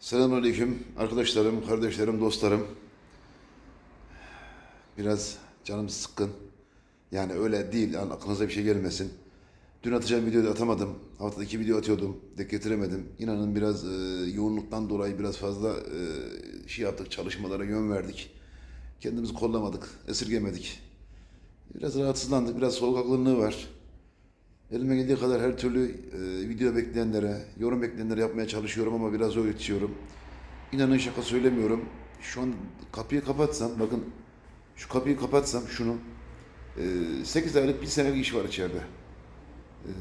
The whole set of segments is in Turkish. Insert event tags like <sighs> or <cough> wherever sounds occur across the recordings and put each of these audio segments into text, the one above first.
Selamünaleyküm arkadaşlarım, kardeşlerim, dostlarım. Biraz canım sıkkın. Yani öyle değil, yani aklınıza bir şey gelmesin. Dün atacağım videoyu atamadım. Haftada iki video atıyordum, denk getiremedim. İnanın biraz e, yoğunluktan dolayı biraz fazla e, şey yaptık, çalışmalara yön verdik. Kendimizi kollamadık, esirgemedik. Biraz rahatsızlandık, biraz soluk algınlığı var. Elime geldiği kadar her türlü e, video bekleyenlere, yorum bekleyenlere yapmaya çalışıyorum ama biraz zor yetişiyorum. İnanın şaka söylemiyorum. Şu an kapıyı kapatsam, bakın şu kapıyı kapatsam şunu, e, 8 aylık bir senelik iş var içeride. E,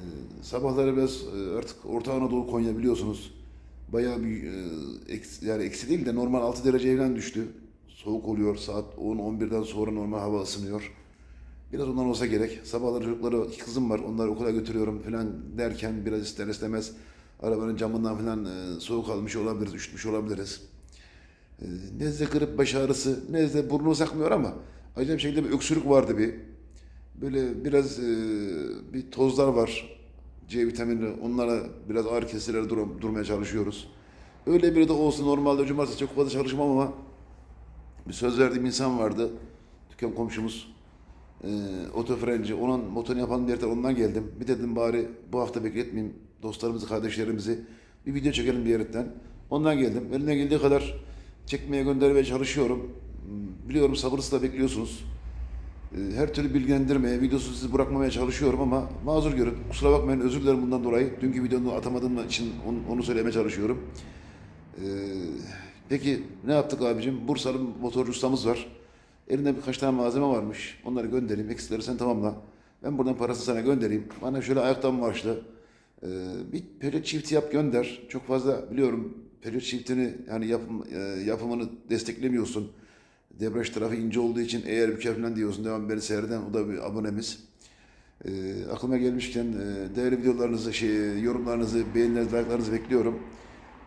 sabahları biraz e, artık Orta Anadolu Konya biliyorsunuz. Bayağı bir e, eksi, yani eksi değil de normal 6 derece falan düştü. Soğuk oluyor. Saat 10-11'den sonra normal hava ısınıyor. Biraz ondan olsa gerek. Sabahları çocukları, iki kızım var, onları okula götürüyorum falan derken biraz ister istemez arabanın camından falan e, soğuk almış olabiliriz, üşütmüş olabiliriz. E, nezle grip, baş ağrısı, nezle burnu sakmıyor ama acayip şekilde bir öksürük vardı bir. Böyle biraz e, bir tozlar var. C vitamini, onlara biraz ağrı kesirler dur, durmaya çalışıyoruz. Öyle biri de olsun normalde cumartesi çok fazla çalışmam ama bir söz verdiğim insan vardı. Dükkan komşumuz e, otofrenci, onun motorunu yapan bir yerden ondan geldim. Bir dedim bari bu hafta bekletmeyeyim dostlarımızı, kardeşlerimizi. Bir video çekelim bir yerden. Ondan geldim. Elimden geldiği kadar çekmeye göndermeye çalışıyorum. Hmm, Biliyorum sabırsızla bekliyorsunuz. E, Her türlü bilgilendirmeye, videosu sizi bırakmamaya çalışıyorum ama mazur görün. Kusura bakmayın, özür dilerim bundan dolayı. Dünkü videomu atamadığım için onu, onu söylemeye çalışıyorum. Ee, peki ne yaptık abicim? Bursa'nın motorcu ustamız var. Elinde birkaç tane malzeme varmış. Onları göndereyim. Eksikleri sen tamamla. Ben buradan parasını sana göndereyim. Bana şöyle ayaktan başlı. Ee, bir periyot çifti yap gönder. Çok fazla biliyorum periyot çiftini yani yapım, e, yapımını desteklemiyorsun. Debriyaj tarafı ince olduğu için eğer büker falan diyorsun. Devam beni seyreden o da bir abonemiz. Ee, aklıma gelmişken e, değerli videolarınızı, şey, yorumlarınızı, beğenilerinizi, like'larınızı bekliyorum.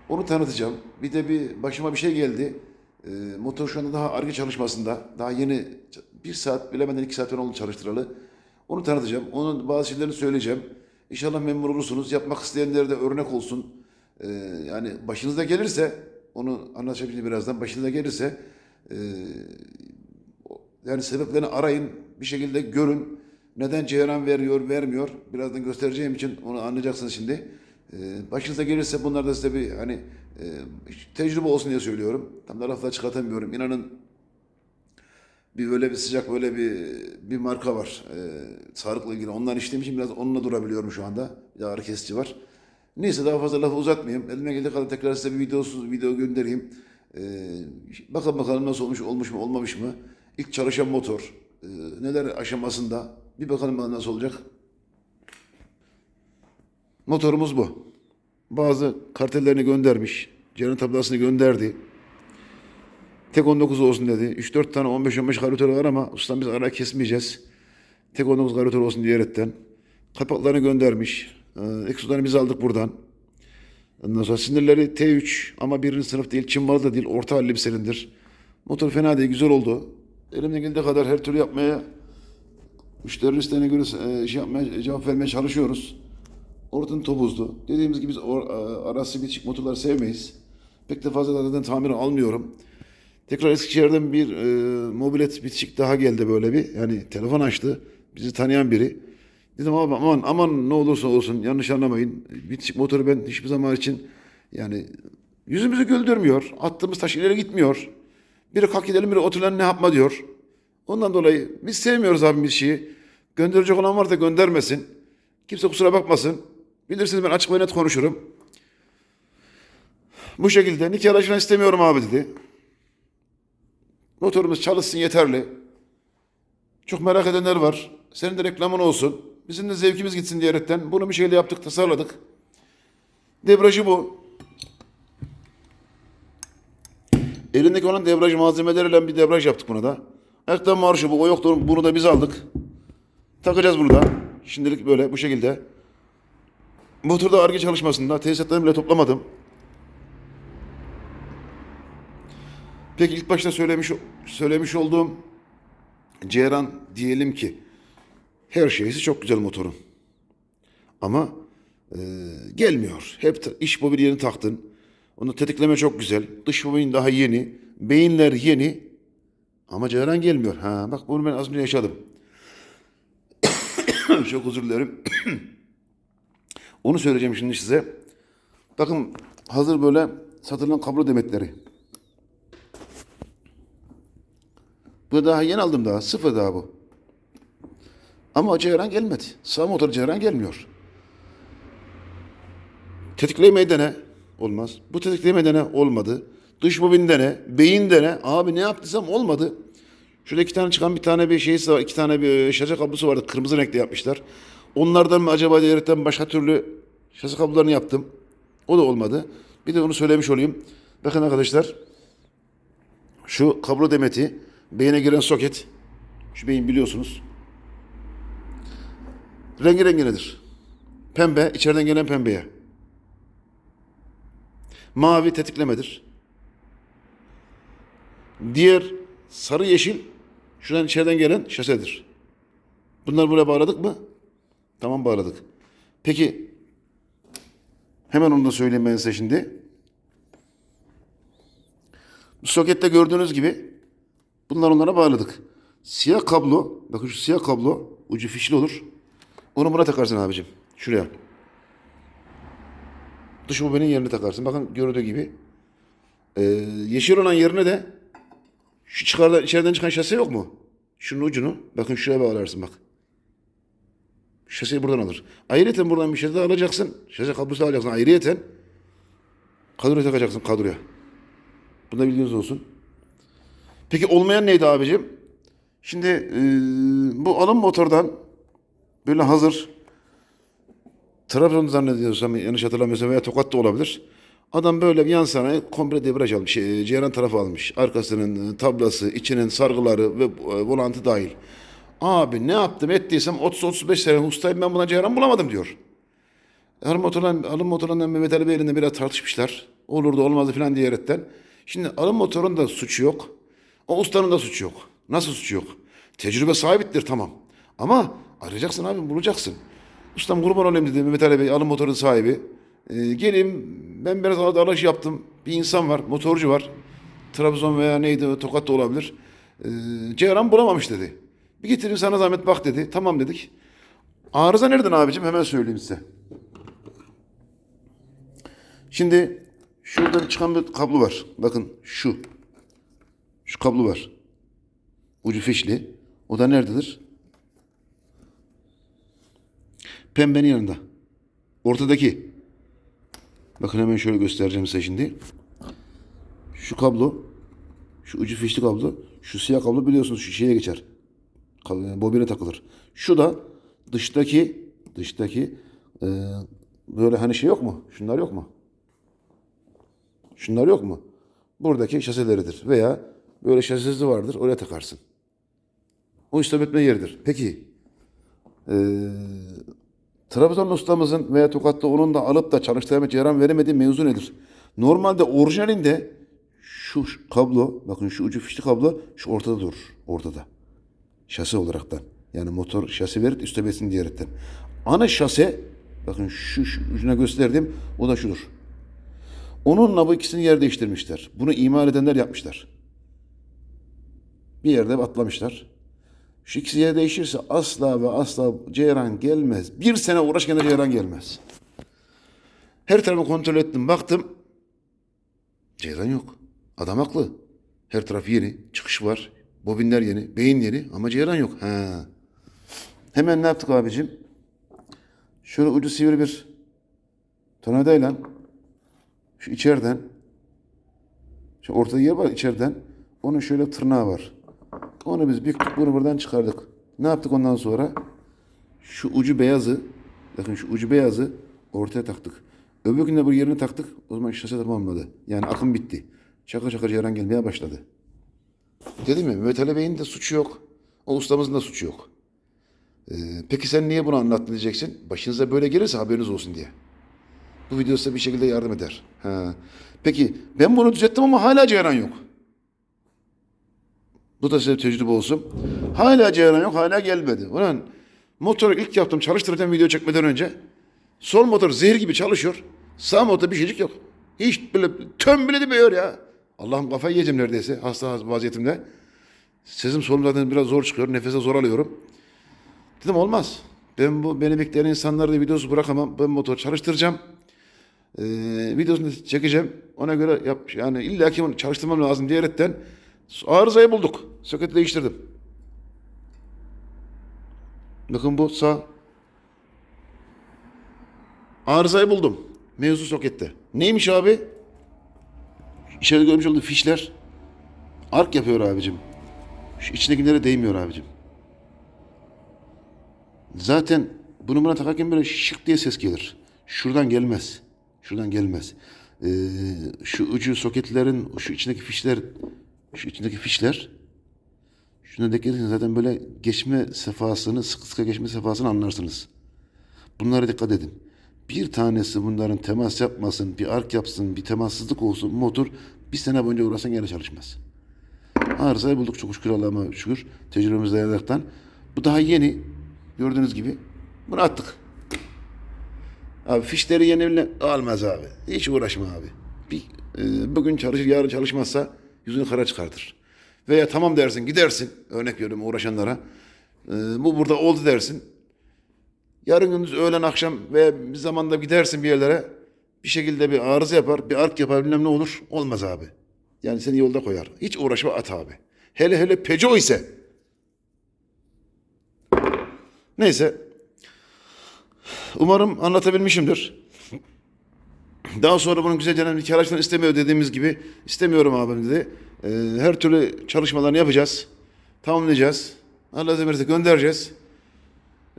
Onu tanıtacağım. Bir de bir başıma bir şey geldi. Ee, motor şu anda daha arge çalışmasında. Daha yeni bir saat bilemeden iki saat falan oldu çalıştıralı. Onu tanıtacağım. Onun bazı şeylerini söyleyeceğim. İnşallah memnun olursunuz. Yapmak isteyenlere de örnek olsun. Ee, yani başınıza gelirse onu anlatacağım birazdan. Başınıza gelirse e, yani sebeplerini arayın. Bir şekilde görün. Neden ceyran veriyor, vermiyor. Birazdan göstereceğim için onu anlayacaksınız şimdi. Ee, başınıza gelirse bunlar da size bir hani e, tecrübe olsun diye söylüyorum. Tam da lafla çıkartamıyorum. İnanın bir böyle bir sıcak böyle bir bir marka var. Ee, sağlıkla ilgili. Ondan içtiğim için biraz onunla durabiliyorum şu anda. Bir de ağrı kesici var. Neyse daha fazla lafı uzatmayayım. Elime geldiği kadar tekrar size bir videosuz video göndereyim. Ee, bakalım bakalım nasıl olmuş, olmuş mu, olmamış mı? İlk çalışan motor. Ee, neler aşamasında. Bir bakalım nasıl olacak. Motorumuz bu. Bazı kartellerini göndermiş. Ceren tablasını gönderdi. Tek 19 olsun dedi. 3-4 tane 15-15 karotor var ama ustam biz ara kesmeyeceğiz. Tek 19 karotor olsun diyerekten. Kapaklarını göndermiş. Ee, Exo'dan biz aldık buradan. Ondan sonra sinirleri T3 ama birinci sınıf değil, Çin malı da değil, orta halli bir silindir. Motor fena değil, güzel oldu. Elimden geldiği kadar her türlü yapmaya, müşterinin isteğine göre e, şey yapmaya, cevap vermeye çalışıyoruz. Ortadan topuzdu. Dediğimiz gibi biz or, a- arası bitişik motorları sevmeyiz. Pek de fazla zaten tamir almıyorum. Tekrar Eskişehir'den bir e, mobilet bitişik daha geldi böyle bir. Yani telefon açtı. Bizi tanıyan biri. Dedim abi aman aman ne olursa olsun yanlış anlamayın. Bitişik motoru ben hiçbir zaman için yani yüzümüzü güldürmüyor. Attığımız taş ileri gitmiyor. Biri kalk gidelim biri otur lan ne yapma diyor. Ondan dolayı biz sevmiyoruz abi bir şeyi. Gönderecek olan var da göndermesin. Kimse kusura bakmasın. Bilirsiniz ben açık ve net konuşurum. Bu şekilde nikah aracına istemiyorum abi dedi. Motorumuz çalışsın yeterli. Çok merak edenler var. Senin de reklamın olsun. Bizim de zevkimiz gitsin diyerekten bunu bir şeyle yaptık, tasarladık. Debrajı bu. Elindeki olan debraj malzemeleriyle bir debraj yaptık buna da. Ayaktan marşı bu. O yoktu. Bunu da biz aldık. Takacağız bunu da. Şimdilik böyle bu şekilde. Motorda arge çalışmasında tesisatlarını bile toplamadım. Peki ilk başta söylemiş söylemiş olduğum Ceyran diyelim ki her şeysi çok güzel motorun. Ama e, gelmiyor. Hep iş mobilyeni taktın. Onda tetikleme çok güzel. Dış bobin daha yeni. Beyinler yeni. Ama ceyran gelmiyor. Ha bak bunu ben az önce yaşadım. <coughs> çok özür dilerim. <coughs> Onu söyleyeceğim şimdi size. Bakın hazır böyle satılan kablo demetleri. Bu daha yeni aldım daha. Sıfır daha bu. Ama ceyran gelmedi. Sağ motor ceyran gelmiyor. Tetiklemeyi dene. Olmaz. Bu tetiklemeyi dene. Olmadı. Dış bobin dene. Beyin dene. Abi ne yaptıysam olmadı. Şurada iki tane çıkan bir tane bir şeysi var. iki tane bir şarj kablosu vardı. Kırmızı renkte yapmışlar. Onlardan mı acaba diyerekten başka türlü şarj kablolarını yaptım. O da olmadı. Bir de onu söylemiş olayım. Bakın arkadaşlar. Şu kablo demeti. Beyine giren soket. Şu beyin biliyorsunuz. Rengi renginedir. Pembe, içeriden gelen pembeye. Mavi tetiklemedir. Diğer sarı yeşil şuradan içeriden gelen şasedir. Bunları buraya bağladık mı? Tamam bağladık. Peki hemen onu da söyleyeyim ben size şimdi. Sokette gördüğünüz gibi bunları onlara bağladık. Siyah kablo, bakın şu siyah kablo ucu fişli olur. Onu buna takarsın abicim. Şuraya. Dış bobenin yerine takarsın. Bakın görüldüğü gibi. Ee, yeşil olan yerine de şu çıkardan, içeriden çıkan şase yok mu? Şunun ucunu bakın şuraya bağlarsın bak. Şaseyi buradan alır. Ayrıyeten buradan bir şey de alacaksın. Şase kablosu alacaksın. Ayrıyeten kadroya takacaksın kadroya. Bunda bilginiz olsun. Peki olmayan neydi abicim? Şimdi e, bu alım motordan böyle hazır Trabzon zannediyorsam yanlış hatırlamıyorsam veya Tokat da olabilir. Adam böyle bir yan sanayi komple debriyaj almış. E, Ceyran tarafı almış. Arkasının tablası, içinin sargıları ve e, volantı dahil. Abi ne yaptım ettiysem 30-35 sene ustayım ben buna ceyran bulamadım diyor. Alım motorundan, alım motorundan Mehmet Ali Bey'le biraz tartışmışlar. Olurdu olmazdı falan diyerekten. Şimdi alım motorun da suçu yok. O ustanın da suçu yok. Nasıl suçu yok? Tecrübe sahiptir tamam. Ama arayacaksın abi bulacaksın. Ustam kurban olayım dedi Mehmet Ali Bey alım motorun sahibi. Ee, geleyim ben biraz alış yaptım. Bir insan var motorcu var. Trabzon veya neydi Tokat da olabilir. Ee, Ceyran bulamamış dedi. Bir getireyim sana zahmet bak dedi. Tamam dedik. Arıza nereden abicim? Hemen söyleyeyim size. Şimdi şurada bir çıkan bir kablo var. Bakın şu. Şu kablo var. Ucu fişli. O da nerededir? Pembenin yanında. Ortadaki. Bakın hemen şöyle göstereceğim size şimdi. Şu kablo. Şu ucu fişli kablo. Şu siyah kablo biliyorsunuz şu şeye geçer. Kab- Bobine takılır. Şu da dıştaki dıştaki e, böyle hani şey yok mu? Şunlar yok mu? Şunlar yok mu? Buradaki şaseleridir. Veya böyle şasesi vardır. Oraya takarsın. O işlem etme yeridir. Peki eee Trabzon ustamızın veya Tokat'ta onun da alıp da çalıştırma ceyran veremediği mevzu nedir? Normalde orijinalinde şu kablo, bakın şu ucu fişli kablo şu ortada durur. Ortada. Şase olaraktan. Yani motor şase verir üstte besin diyerekten. Ana şase, bakın şu, şu ucuna gösterdim, o da şudur. Onunla bu ikisini yer değiştirmişler. Bunu imal edenler yapmışlar. Bir yerde atlamışlar. Şu ikisi yer değişirse asla ve asla ceyran gelmez. Bir sene uğraş gene ceyran gelmez. Her tarafı kontrol ettim. Baktım. Ceyran yok. Adam haklı. Her taraf yeni. Çıkış var. Bobinler yeni. Beyin yeni. Ama ceyran yok. Ha. Hemen ne yaptık abicim? Şöyle ucu sivri bir tornavidayla şu içeriden şu ortada yer var içeriden onun şöyle tırnağı var. Onu biz büktük bunu buradan çıkardık. Ne yaptık ondan sonra? Şu ucu beyazı bakın şu ucu beyazı ortaya taktık. Öbür gün de bu yerine taktık. O zaman şase tamamladı. Yani akım bitti. Çakır çakır ceyran gelmeye başladı. Dedim ya Mehmet Ali Bey'in de suçu yok. O ustamızın da suçu yok. Ee, peki sen niye bunu anlattın diyeceksin. Başınıza böyle gelirse haberiniz olsun diye. Bu video size bir şekilde yardım eder. Ha. Peki ben bunu düzelttim ama hala ceyran yok. Bu da size tecrübe olsun. Hala ceyran yok, hala gelmedi. Ulan motoru ilk yaptım çalıştırırken video çekmeden önce sol motor zehir gibi çalışıyor. Sağ motor bir şeycik yok. Hiç böyle tön bile demiyor ya. Allah'ım kafayı yiyeceğim neredeyse hasta vaziyetimde. Sesim solum zaten biraz zor çıkıyor. Nefese zor alıyorum. Dedim olmaz. Ben bu beni bekleyen insanları da videosu bırakamam. Ben motor çalıştıracağım. Ee, videosunu çekeceğim. Ona göre yap yani illa ki onu çalıştırmam lazım diyerekten arızayı bulduk. Soketi değiştirdim. Bakın bu sağ. Arızayı buldum. Mevzu sokette. Neymiş abi? İçeride görmüş olduğu fişler ark yapıyor abicim. Şu içindekilere değmiyor abicim. Zaten bunu buna takarken böyle şık diye ses gelir. Şuradan gelmez. Şuradan gelmez. Ee, şu ucu soketlerin, şu içindeki fişler, şu içindeki fişler şuna dikkat edin zaten böyle geçme sefasını, sıkı sıkı geçme sefasını anlarsınız. Bunlara dikkat edin. Bir tanesi bunların temas yapmasın, bir ark yapsın, bir temassızlık olsun motor bir sene boyunca uğraşsan gene çalışmaz. Arızayı bulduk çok şükür Allah'ıma şükür. Tecrübemiz dayanaraktan. Bu daha yeni. Gördüğünüz gibi. Bunu attık. Abi fişleri yeni almaz abi. Hiç uğraşma abi. Bir, e, bugün çalışır yarın çalışmazsa yüzünü kara çıkartır. Veya tamam dersin gidersin. Örnek veriyorum uğraşanlara. E, bu burada oldu dersin. Yarın gündüz öğlen akşam veya bir zamanda gidersin bir yerlere. Bir şekilde bir arıza yapar, bir ark yapar bilmem ne olur. Olmaz abi. Yani seni yolda koyar. Hiç uğraşma at abi. Hele hele Peugeot ise. Neyse. Umarım anlatabilmişimdir. Daha sonra bunun güzelce bir araçtan istemiyor dediğimiz gibi istemiyorum abim dedi. Ee, her türlü çalışmalarını yapacağız. Tamamlayacağız. Allah izin verirse göndereceğiz.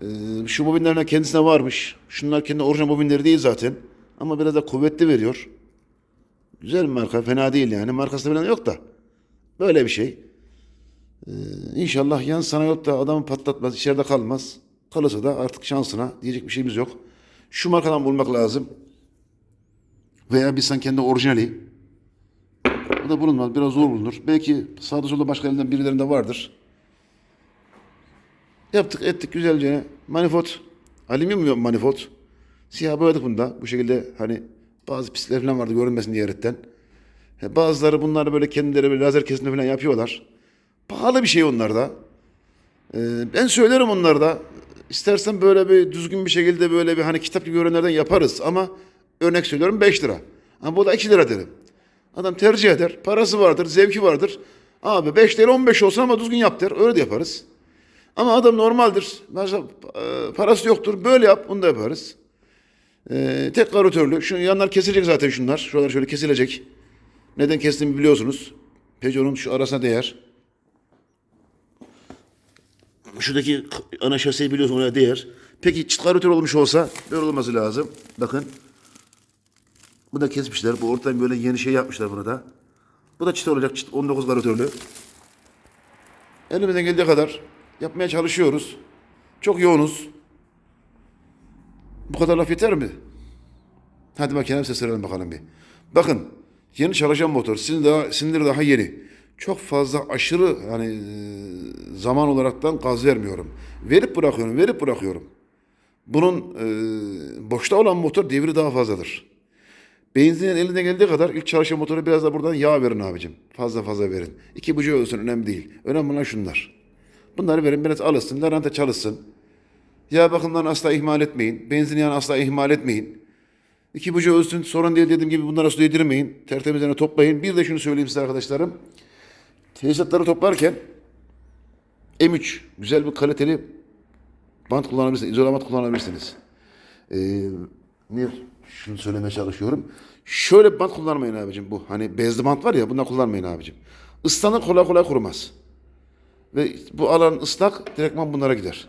Ee, şu bobinlerden kendisine varmış. Şunlar kendi orijinal bobinleri değil zaten. Ama biraz da kuvvetli veriyor. Güzel bir marka. Fena değil yani. Markası falan yok da. Böyle bir şey. Ee, inşallah yan sana yok da adamı patlatmaz. içeride kalmaz. Kalırsa da artık şansına diyecek bir şeyimiz yok. Şu markadan bulmak lazım. Veya bir kendi orijinali. O da bulunmaz. Biraz zor bulunur. Belki sağda solda başka elinden birilerinde vardır. Yaptık ettik güzelce. Manifot. Alüminyum manifot. Siyah boyadık bunda. Bu şekilde hani bazı pislikler falan vardı görünmesin diyerekten. He, Bazıları bunları böyle kendileri böyle lazer kesme falan yapıyorlar. Pahalı bir şey onlar da. Ee, ben söylerim onları da. İstersen böyle bir düzgün bir şekilde böyle bir hani kitap gibi görenlerden yaparız ama örnek söylüyorum 5 lira. Ama bu da 2 lira derim. Adam tercih eder. Parası vardır, zevki vardır. Abi 5 değil 15 olsun ama düzgün yap der. Öyle de yaparız. Ama adam normaldir. E, parası yoktur. Böyle yap, bunu da yaparız. Ee, tek karotorlu. Şu yanlar kesilecek zaten şunlar. Şuralar şöyle kesilecek. Neden kestiğimi biliyorsunuz. Peugeot'un şu arasına değer. Şuradaki ana şaseyi biliyorsun ona değer. Peki çift karotor olmuş olsa böyle olması lazım. Bakın. Bu da kesmişler. Bu ortadan böyle yeni şey yapmışlar buna da. Bu da çift olacak. Çift 19 karotorlu. Elimizden geldiği kadar yapmaya çalışıyoruz. Çok yoğunuz. Bu kadar laf yeter mi? Hadi makinemi seslenelim bakalım bir. Bakın yeni çalışan motor. Sinir daha, sinir daha yeni. Çok fazla aşırı hani e, zaman olaraktan gaz vermiyorum. Verip bırakıyorum, verip bırakıyorum. Bunun e, boşta olan motor devri daha fazladır. Benzinin elinde geldiği kadar ilk çalışan motoru biraz da buradan yağ verin abicim. Fazla fazla verin. İki buçuk olsun önemli değil. Önemli olan şunlar. Bunları verin biraz alışsın. Laranta çalışsın. Yağ bakımlarını asla ihmal etmeyin. Benzin yağını asla ihmal etmeyin. İki buçuk ölsün sorun değil dediğim gibi bunlara su yedirmeyin. Tertemizlerini toplayın. Bir de şunu söyleyeyim size arkadaşlarım. Tesisatları toplarken M3 güzel bir kaliteli bant kullanabilirsiniz. İzolamat kullanabilirsiniz. Ee, ne? Şunu söylemeye çalışıyorum. Şöyle bant kullanmayın abicim bu. Hani bezli bant var ya bundan kullanmayın abicim. Islanır kolay kolay kurumaz. Ve bu alan ıslak direktman bunlara gider.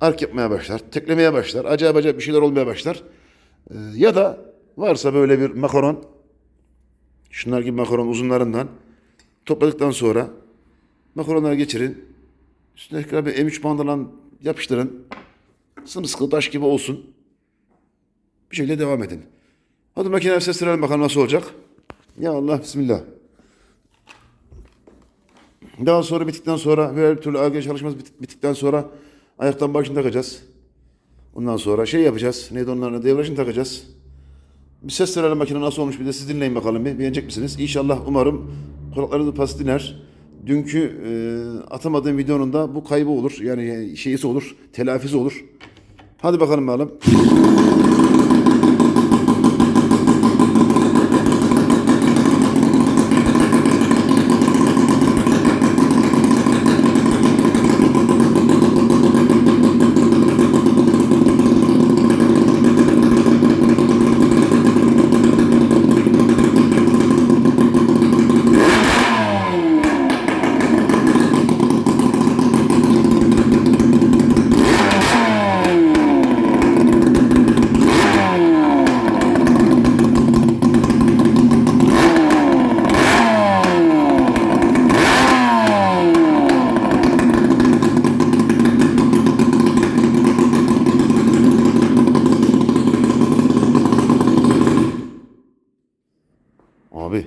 Ark yapmaya başlar, teklemeye başlar, acayip acayip bir şeyler olmaya başlar. Ee, ya da varsa böyle bir makaron, şunlar gibi makaron uzunlarından topladıktan sonra makaronları geçirin. Üstüne tekrar bir M3 bandalan yapıştırın. Sımsıkı taş gibi olsun. Bir şekilde devam edin. Hadi makineye seslenelim bakalım nasıl olacak. Ya Allah bismillah. Daha sonra bittikten sonra her türlü AG çalışmamız bit- bittikten sonra ayaktan başını takacağız. Ondan sonra şey yapacağız. Neydi onların devrajını takacağız. Bir ses verelim makine nasıl olmuş bir de siz dinleyin bakalım bir. Beğenecek misiniz? İnşallah umarım kulaklarınızı pas dinler. Dünkü e, atamadığım videonun da bu kaybı olur. Yani şeysi olur, telafisi olur. Hadi bakalım bakalım. Abi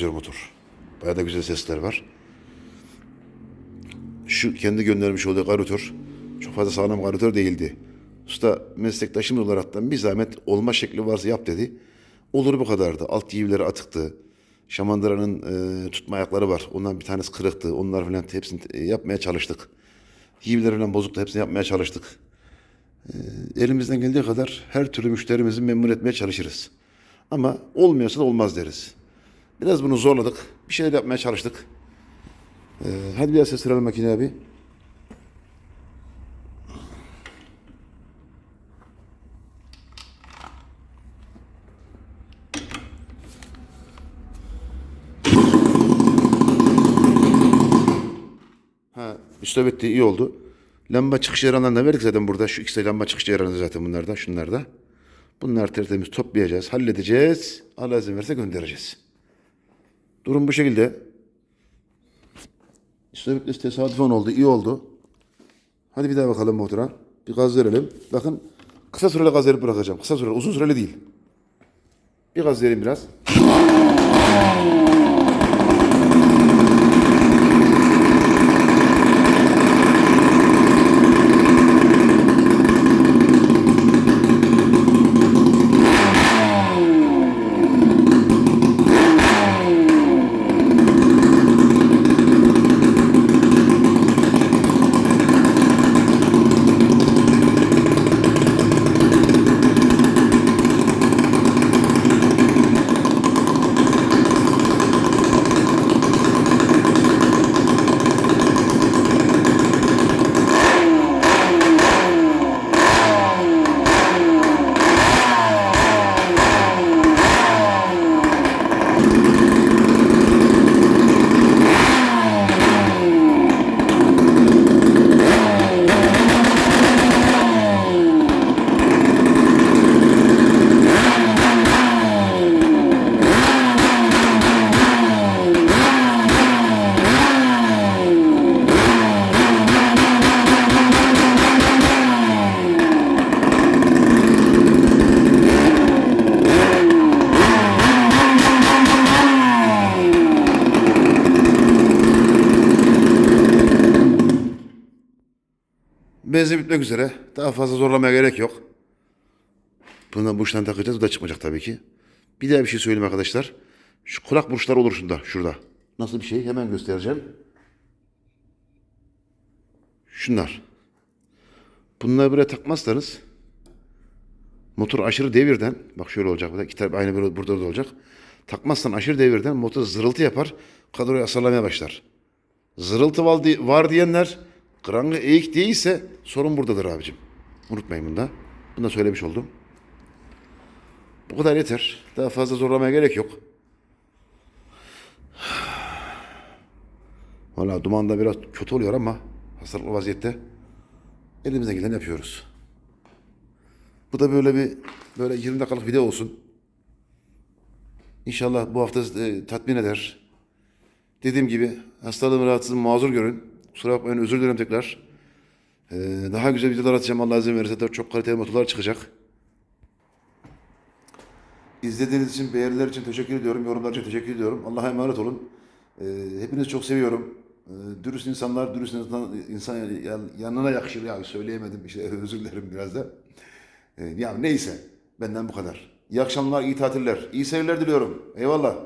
aşırı gazlıyor motor. Bayağı da güzel sesler var. Şu kendi göndermiş olduğu karatör çok fazla sağlam karatör değildi. Usta meslektaşım olaraktan bir zahmet olma şekli varsa yap dedi. Olur bu kadardı. Alt giyileri atıktı. Şamandıranın e, tutma ayakları var. Ondan bir tanesi kırıktı. Onlar falan hepsini e, yapmaya çalıştık. Giyileri falan bozuktu. Hepsini yapmaya çalıştık. E, elimizden geldiği kadar her türlü müşterimizi memnun etmeye çalışırız. Ama olmuyorsa da olmaz deriz. Biraz bunu zorladık. Bir şeyler yapmaya çalıştık. Ee, hadi biraz ses verelim makine abi. Ha, üstü bitti, iyi oldu. Lamba çıkış da verdik zaten burada. Şu ikisi lamba çıkış yaranı zaten bunlarda, şunlarda. Bunlar tertemiz toplayacağız, halledeceğiz. Allah izin verirse göndereceğiz. Durum bu şekilde. İşte bitti, tesadüfen oldu, iyi oldu. Hadi bir daha bakalım motora. Bir gaz verelim. Bakın kısa süreli gaz verip bırakacağım. Kısa süreli, uzun süreli değil. Bir gaz vereyim biraz. Benzin bitmek üzere. Daha fazla zorlamaya gerek yok. Bundan bu işten takacağız. Bu da çıkmayacak tabii ki. Bir daha bir şey söyleyeyim arkadaşlar. Şu kulak burçları olur şurada. Şurada. Nasıl bir şey? Hemen göstereceğim. Şunlar. Bunları buraya takmazsanız motor aşırı devirden bak şöyle olacak. Burada, iki taraf aynı böyle burada da olacak. Takmazsan aşırı devirden motor zırıltı yapar. Kadroyu hasarlamaya başlar. Zırıltı var diyenler krangı eğik değilse sorun buradadır abicim. Unutmayın bunu da. Bunu da söylemiş oldum. Bu kadar yeter. Daha fazla zorlamaya gerek yok. <sighs> Valla duman da biraz kötü oluyor ama hastalıklı vaziyette elimizden geleni yapıyoruz. Bu da böyle bir böyle 20 dakikalık video olsun. İnşallah bu hafta e, tatmin eder. Dediğim gibi hastalığım rahatsızlığım mazur görün. Kusura bakmayın özür dilerim tekrar. Ee, daha güzel videolar atacağım Allah izin verirse çok kaliteli motorlar çıkacak. İzlediğiniz için, beğeniler için teşekkür ediyorum. Yorumlar için teşekkür ediyorum. Allah'a emanet olun. Ee, hepinizi çok seviyorum. Ee, dürüst insanlar, dürüst insan, insan yan- yanına yakışır. Ya söyleyemedim işte <laughs> özür dilerim biraz da. Ee, ya neyse benden bu kadar. İyi akşamlar, iyi tatiller. İyi seyirler diliyorum. Eyvallah.